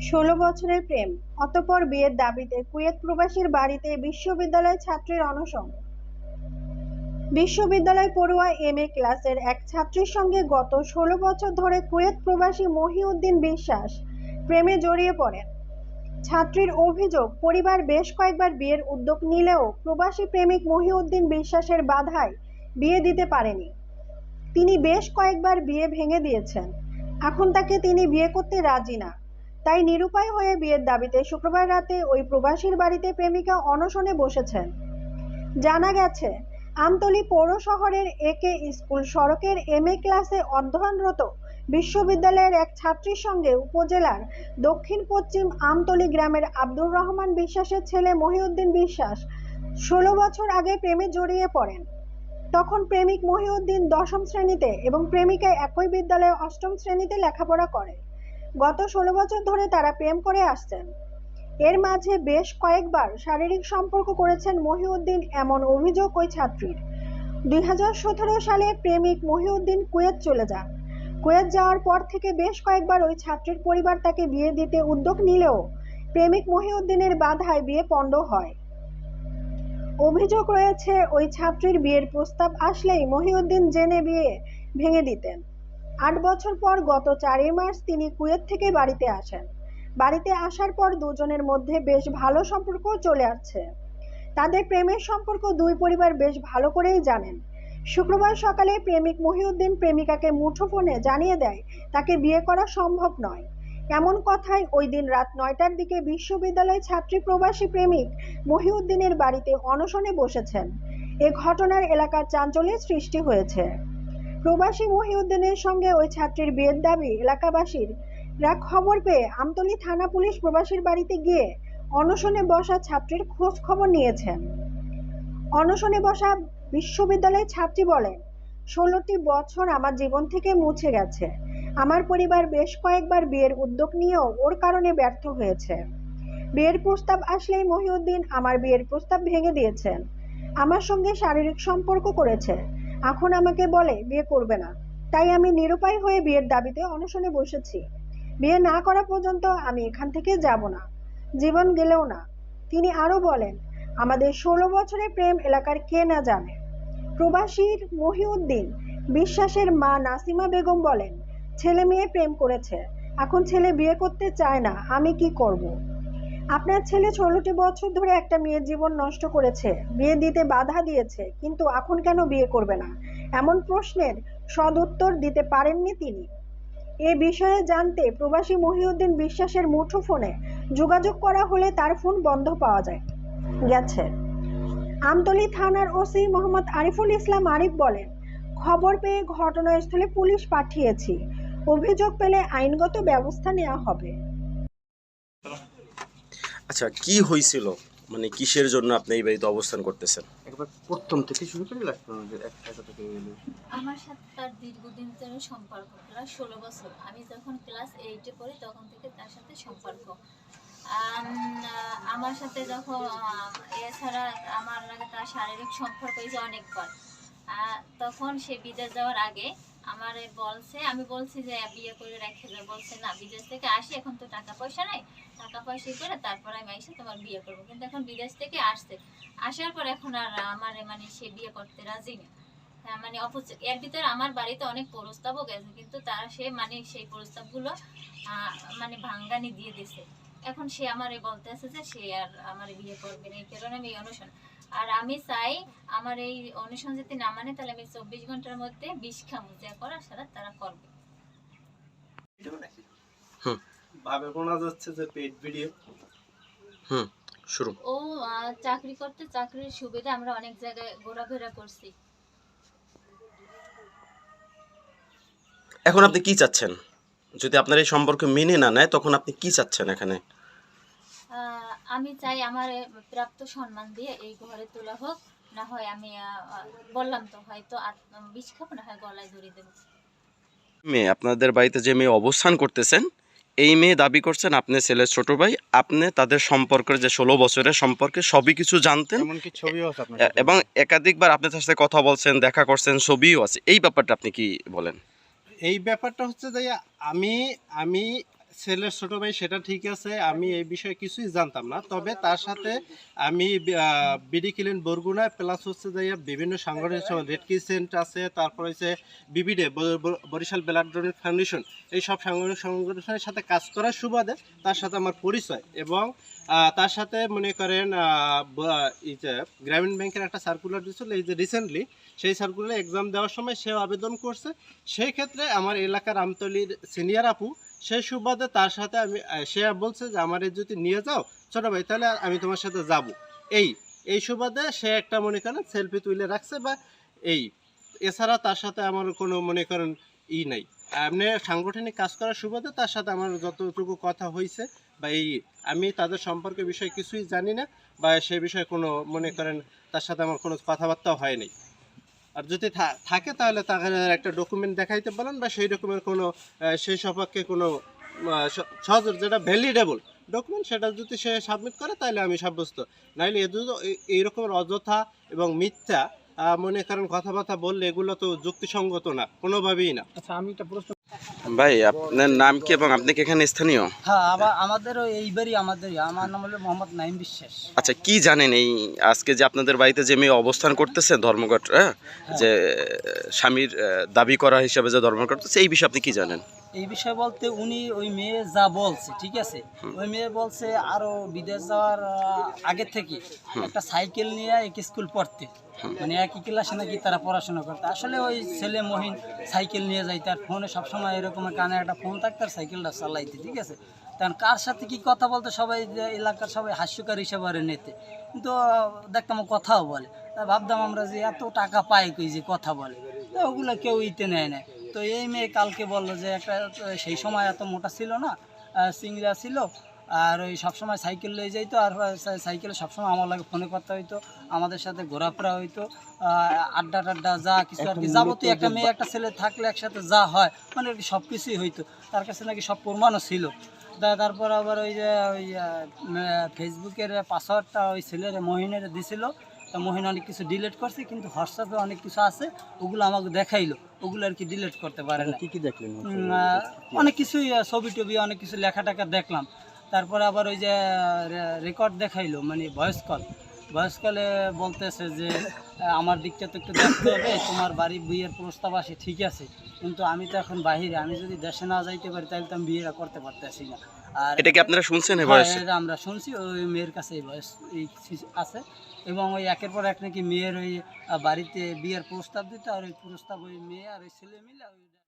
ষোলো বছরের প্রেম, অতঃপর বিয়ের দাবিতে কুয়েত প্রবাসীর বাড়িতে বিশ্ববিদ্যালয় ছাত্রীর অনশন। বিশ্ববিদ্যালয় পড়ুয়া এম এ ক্লাসের এক ছাত্রীর সঙ্গে গত ষোলো বছর ধরে কুয়েত প্রবাসী মহিউদ্দিন বিশ্বাস প্রেমে জড়িয়ে পড়েন। ছাত্রীর অভিযোগ, পরিবার বেশ কয়েকবার বিয়ের উদ্যোগ নিলেও প্রবাসী প্রেমিক মহিউদ্দিন বিশ্বাসের বাধায় বিয়ে দিতে পারেনি। তিনি বেশ কয়েকবার বিয়ে ভেঙে দিয়েছেন। এখন তাকে তিনি বিয়ে করতে রাজি না। তাই নিরুপায় হয়ে বিয়ের দাবিতে শুক্রবার রাতে ওই প্রবাসীর বাড়িতে প্রেমিকা অনশনে বসেছেন। জানা গেছে, আমতলী পৌর শহরের একে স্কুল সড়কের এম এ ক্লাসে অধ্যয়নরত বিশ্ববিদ্যালয়ের এক ছাত্রীর সঙ্গে উপজেলার দক্ষিণ পশ্চিম আমতলী গ্রামের আব্দুর রহমান বিশ্বাসের ছেলে মহিউদ্দিন বিশ্বাস ষোলো বছর আগে প্রেমে জড়িয়ে পড়েন। তখন প্রেমিক মহিউদ্দিন দশম শ্রেণীতে এবং প্রেমিকা একই বিদ্যালয়ে অষ্টম শ্রেণীতে লেখাপড়া করে। গত ষোলো বছর ধরে তারা প্রেম করে আসছেন। এর মাঝে বেশ কয়েকবার শারীরিক সম্পর্ক করেছেন মহিউদ্দিন এমন অভিযোগ ওই ছাত্রীর। দুই সালে প্রেমিক মহিউদ্দিন কুয়েত চলে যান। কুয়েত যাওয়ার পর থেকে বেশ কয়েকবার ওই ছাত্রীর পরিবার তাকে বিয়ে দিতে উদ্যোগ নিলেও প্রেমিক মহিউদ্দিনের বাধায় বিয়ে পণ্ড হয়। অভিযোগ রয়েছে, ওই ছাত্রীর বিয়ের প্রস্তাব আসলেই মহিউদ্দিন জেনে বিয়ে ভেঙে দিতেন। আট বছর পর গত চারই মার্চ তিনি কুয়েত থেকে বাড়িতে আসেন। বাড়িতে আসার পর দুজনের মধ্যে বেশ ভালো সম্পর্ক চলে আসছে। তাদের প্রেমের সম্পর্ক দুই পরিবার বেশ ভালো করেই জানেন। শুক্রবার সকালে প্রেমিক মহিউদ্দিন প্রেমিকাকে মুঠোফোনে জানিয়ে দেয়, তাকে বিয়ে করা সম্ভব নয়। এমন কথায় ওই দিন রাত নয়টার দিকে বিশ্ববিদ্যালয় ছাত্রী প্রবাসী প্রেমিক মহিউদ্দিনের বাড়িতে অনশনে বসেছেন। এ ঘটনার এলাকার চাঞ্চল্যের সৃষ্টি হয়েছে। প্রবাসী মহিউদ্দিনের সঙ্গে ওই ছাত্রীর বিয়ের দাবি এলাকাবাসীর। রা খবর পেয়ে আমতলী থানা পুলিশ প্রবাসীর বাড়িতে গিয়ে অনশনে বসা ছাত্রীর খোঁজ খবর নিয়েছেন। অনশনে বসা বিশ্ববিদ্যালয়ের ছাত্রী বলেন, ষোলোটি বছর আমার জীবন থেকে মুছে গেছে। আমার পরিবার বেশ কয়েকবার বিয়ের উদ্যোগ নিয়েও ওর কারণে ব্যর্থ হয়েছে। বিয়ের প্রস্তাব আসলেই মহিউদ্দিন আমার বিয়ের প্রস্তাব ভেঙে দিয়েছেন। আমার সঙ্গে শারীরিক সম্পর্ক করেছে। এখন আমাকে বলে, বিয়ে করবে না। তাই আমি নিরুপায় হয়ে বিয়ের দাবিতে অনশনে বসেছি। বিয়ে না করা পর্যন্ত আমি এখান থেকে যাব না, জীবন গেলেও না। তিনি আরও বলেন, আমাদের ষোলো বছরের প্রেম এলাকার কে না জানে? প্রবাসীর মহিউদ্দিন বিশ্বাসের মা নাসিমা বেগম বলেন, ছেলে মেয়ে প্রেম করেছে, এখন ছেলে বিয়ে করতে চায় না, আমি কি করব। আপনার ছেলে ষোলোটি বছর ধরে একটা মেয়ের জীবন নষ্ট করেছে, বিয়ে দিতে বাধা দিয়েছে, কিন্তু এখন কেন বিয়ে করবে না? এমন প্রশ্নের সদুত্তর দিতে পারেননি তিনি। এ বিষয়ে জানতে প্রবাসী মহিউদ্দিন বিশ্বাসের মুঠোফোনে যোগাযোগ করা হলে তার ফোন বন্ধ পাওয়া যায়। গেছে। আমতলী থানার ওসি মোহাম্মদ আরিফুল ইসলাম আরিফ বলেন, খবর পেয়ে ঘটনাস্থলে পুলিশ পাঠিয়েছি। অভিযোগ পেলে আইনগত ব্যবস্থা নেওয়া হবে। আচ্ছা কি হয়েছিল? মানে কিসের জন্য আপনি এই বাড়িতে অবস্থান করতেছেন? একবার প্রথম থেকে শুরু করে লাস্ট থেকে আমার সাথে তার দীর্ঘদিন ধরে সম্পর্ক প্রায় ষোলো বছর। আমি যখন ক্লাস এইটে পড়ি তখন থেকে তার সাথে সম্পর্ক। আমার সাথে যখন এছাড়া আমার লাগে তার শারীরিক সম্পর্ক হয়েছে অনেকবার তখন সে বিদেশ যাওয়ার আগে আমার বলছে আমি বলছি যে বিয়ে করে রেখে দেবে বলছে না বিদেশ থেকে আসি এখন তো টাকা পয়সা নাই। টাকা পয়সা করে তারপর আমি এসে তোমার বিয়ে করব। কিন্তু এখন বিদেশ থেকে আসছে। আসার পর এখন আর আমার মানে সে বিয়ে করতে রাজি না। হ্যাঁ, মানে অপোজিট এর ভিতরে আমার বাড়িতে অনেক প্রস্তাবও গেছে কিন্তু তার সে মানে সেই প্রস্তাবগুলো মানে ভাঙ্গানি দিয়ে দিছে। এখন সে আমারে বলতে আছে যে সে আর আমার বিয়ে করবে না। এই কারণে আমি অনুষ্ঠান আর আমি চাই আমার এই অনুষ্ঠান যদি না মানে তাহলে আমি চব্বিশ ঘণ্টার মধ্যে বিষ খামু। যা করার সারা তারা করবে। হুম। ভাবে শোনা যাচ্ছে যে পেট ভিডিও। হুম শুরু। ও চাকরি করতে চাকরির সুবিধা আমরা অনেক জায়গায় ঘোরাফেরা করছি। এখন আপনি কি চাচ্ছেন? যদি আপনার এই সম্পর্কে মেনে না নেয় তখন আপনি কি চাচ্ছেন এখানে? আমি চাই আমার প্রাপ্ত সম্মান দিয়ে এই ঘরে তোলা হোক। না হয় আমি বললাম তো হয়তো বিষ খাব না হয় গলায় ধরে দেবো। মেয়ে আপনাদের বাড়িতে যে মেয়ে অবস্থান করতেছেন এই মেয়ে দাবি করছেন আপনি ছেলের ছোট ভাই আপনি তাদের সম্পর্কের যে ষোলো বছরের সম্পর্কে সবই কিছু জানতেন। এবং একাধিকবার আপনার সাথে কথা বলছেন দেখা করছেন ছবিও আছে। এই ব্যাপারটা আপনি কি বলেন? এই ব্যাপারটা হচ্ছে যে আমি আমি ছেলের ছোট ভাই, সেটা ঠিক আছে, আমি এই বিষয়ে কিছুই জানতাম না। তবে তার সাথে আমি বিডি কিলেন বরগুনা, প্লাস হচ্ছে যে বিভিন্ন সাংগঠনিক রেড ক্রিসেন্ট আছে, তারপর হচ্ছে বিবিডে বরিশাল ব্লাড ডোনেট ফাউন্ডেশন, এই সব সাংগঠনিক সংগঠনের সাথে কাজ করার সুবাদে তার সাথে আমার পরিচয় এবং তার সাথে মনে করেন এই যে গ্রামীণ ব্যাংকের একটা সার্কুলার দিয়েছিল, এই যে রিসেন্টলি সেই সার্কুলারে এক্সাম দেওয়ার সময় সে আবেদন করছে। সেই ক্ষেত্রে আমার এলাকার আমতলির সিনিয়র আপু সেই সুবাদে তার সাথে আমি সে বলছে যে, আমার যদি নিয়ে যাও, ছোট ভাই, তাহলে আমি তোমার সাথে যাব। এই এই সুবাদে সে একটা, মনে করেন সেলফি তুলে রাখছে বা এই, এছাড়া তার সাথে আমার কোনো, মনে করেন, ই নাই। আপনি সাংগঠনিক কাজ করার সুবাদে তার সাথে আমার যতটুকু কথা হয়েছে বা এই, আমি তাদের সম্পর্কে বিষয়ে কিছুই জানি না বা সে বিষয়ে কোনো, মনে করেন, তার সাথে আমার কোনো কথাবার্তা হয়নি আর যদি থাকে তাহলে তাদের একটা ডকুমেন্ট দেখাইতে পারেন বা সেই ডকুমেন্ট কোনো সেই সপক্ষে কোনো সহজর সহজ, যেটা ভ্যালিডেবল ডকুমেন্ট সেটা যদি সে সাবমিট করে তাহলে আমি সাব্যস্ত। নাহলে এ এইরকমের অযথা এবং মিথ্যা মনে করেন কথাবার্তা বললে এগুলো তো যুক্তিসঙ্গত না, কোনোভাবেই না। আচ্ছা আমি একটা প্রশ্ন ভাই আপনার নাম কি এবং আপনি কি এখানে স্থানীয়? হ্যাঁ আমাদের এই এইবারই আমাদের আমার নাম হলো মোহাম্মদ নাইম বিশ্বাস। আচ্ছা কি জানেন এই আজকে যে আপনাদের বাড়িতে যে মেয়ে অবস্থান করতেছে ধর্মঘট হ্যাঁ? যে স্বামীর দাবি করা হিসাবে যে ধর্মঘট করতেছে এই বিষয়ে আপনি কি জানেন? এই বিষয়ে বলতে উনি ওই মেয়ে যা বলছে ঠিক আছে? ওই মেয়ে বলছে আরও বিদেশ যাওয়ার আগে থেকে একটা সাইকেল নিয়ে এক স্কুল পড়তে। মানে একই ক্লাসে নাকি তারা পড়াশোনা করতে। আসলে ওই ছেলে মহিন সাইকেল নিয়ে যাইতে আর ফোনে সবসময় এরকম কানে একটা ফোন থাকতে আর সাইকেলটা চালাইতে ঠিক আছে? কারণ কার সাথে কি কথা বলতে সবাই যে এলাকার সবাই হাস্যকার হিসেবে নিতে। কিন্তু দেখতাম কথাও বলে। তা ভাবতাম আমরা যে এত টাকা পাই কই যে কথা বলে। তো ওগুলো কেউ ইতে নেয় না। তো এই মেয়ে কালকে বলল যে একটা সেই সময় এত মোটা ছিল না সিংড়া ছিল আর ওই সবসময় সাইকেল লয়ে যাইতো আর সাইকেলে সবসময় আমার লাগে ফোনে কথা হইতো আমাদের সাথে ঘোরাফেরা হইতো আড্ডা টাড্ডা যা কিছু আর কি। যাব যাবতীয় একটা মেয়ে একটা ছেলে থাকলে একসাথে যা হয় মানে আর কি সব কিছুই হইতো তার কাছে নাকি সব প্রমাণও ছিল। তা তারপর আবার ওই যে ওই ফেসবুকের পাসওয়ার্ডটা ওই ছেলের মহিনের দিছিল তা মহিন অনেক কিছু ডিলিট করছে কিন্তু হোয়াটসঅ্যাপে অনেক কিছু আছে ওগুলো আমাকে দেখাইলো ওগুলো আর কি ডিলিট করতে পারে না। কি কি দেখলেন? অনেক কিছুই ছবি টবি অনেক কিছু লেখা টেখা দেখলাম। তারপরে আবার ওই যে রেকর্ড দেখাইলো মানে ভয়েস কল ভয়েস কলে বলতেছে যে আমার দিকটা তো একটু দেখতে হবে তোমার বাড়ি বিয়ের প্রস্তাব আসে ঠিক আছে। কিন্তু আমি তো এখন বাহিরে আমি যদি দেশে না যাইতে পারি তাহলে তো আমি বিয়েটা করতে পারতেছি না। আর এটা কি আপনারা শুনছেন হ্যাঁ, আমরা শুনছি ওই মেয়ের কাছে এই বয়স এই আছে। এবং ওই একের পর এক নাকি মেয়ের ওই বাড়িতে বিয়ের প্রস্তাব দিতে আর ওই প্রস্তাব ওই মেয়ে আর ওই ছেলে মিলে